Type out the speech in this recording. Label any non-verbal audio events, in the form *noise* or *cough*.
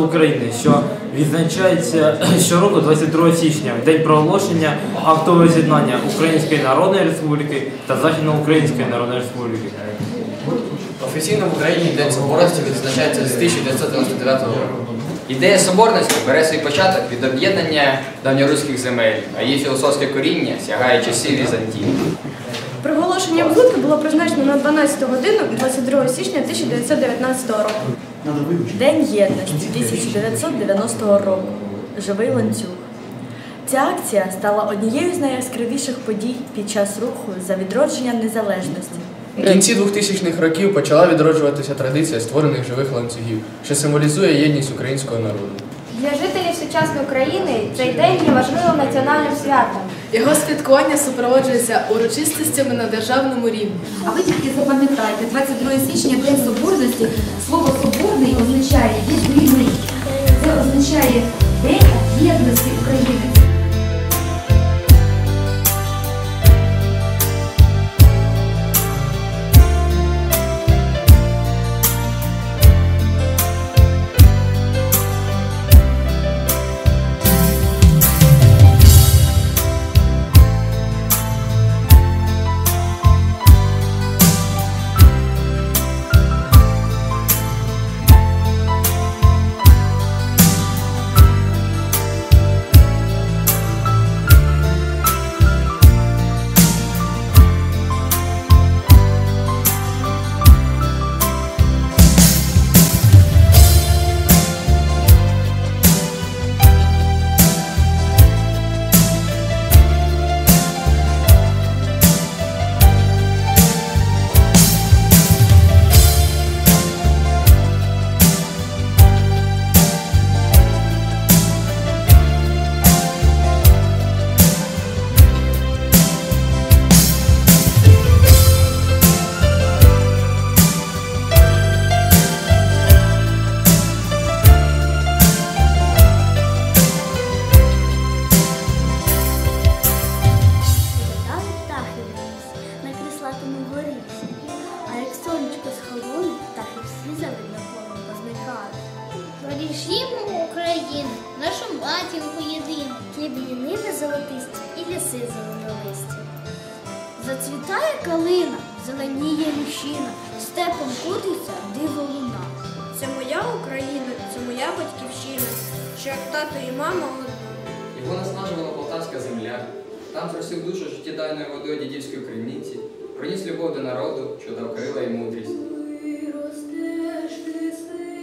України, що відзначається *clears throat* щороку 22 січня, день проголошення актового з'єднання Української Народної Республіки та Західноукраїнської Народної Республіки. Офіційно в Україні День Соборності відзначається з 1999 року. Ідея соборності бере свій початок від об'єднання давньоруських земель, а її філософське коріння сягає часів Візантії. Проголошення Будки було призначено на 12 годину 22 січня 1919 року. День єдності 1990 року. Живий ланцюг. Ця акція стала однією з найяскравіших подій під час руху за відродження незалежності. У кінці 2000-х років почала відроджуватися традиція створених живих ланцюгів, що символізує єдність українського народу. Для жителів сучасної України цей день є важливим національним святом. Його святкування супроводжується урочистостями на державному рівні. А ви тільки запам'ятайте, 22 січня День Соборності. Слово всі завидно полом позникали. Україну, нашу матінку єдину. Ті бліниви золотисті і ліси зеленолисті. Зацвітає калина, зеленіє ліщина, степом кутиться диво луна. Це моя Україна, це моя батьківщина, що як тато і мама одна. Його наснажувала полтавська земля. Там зросив душу життєдайною водою дідівської криниці, приніс любов до народу, що дав крила і мудрість ростеш ти.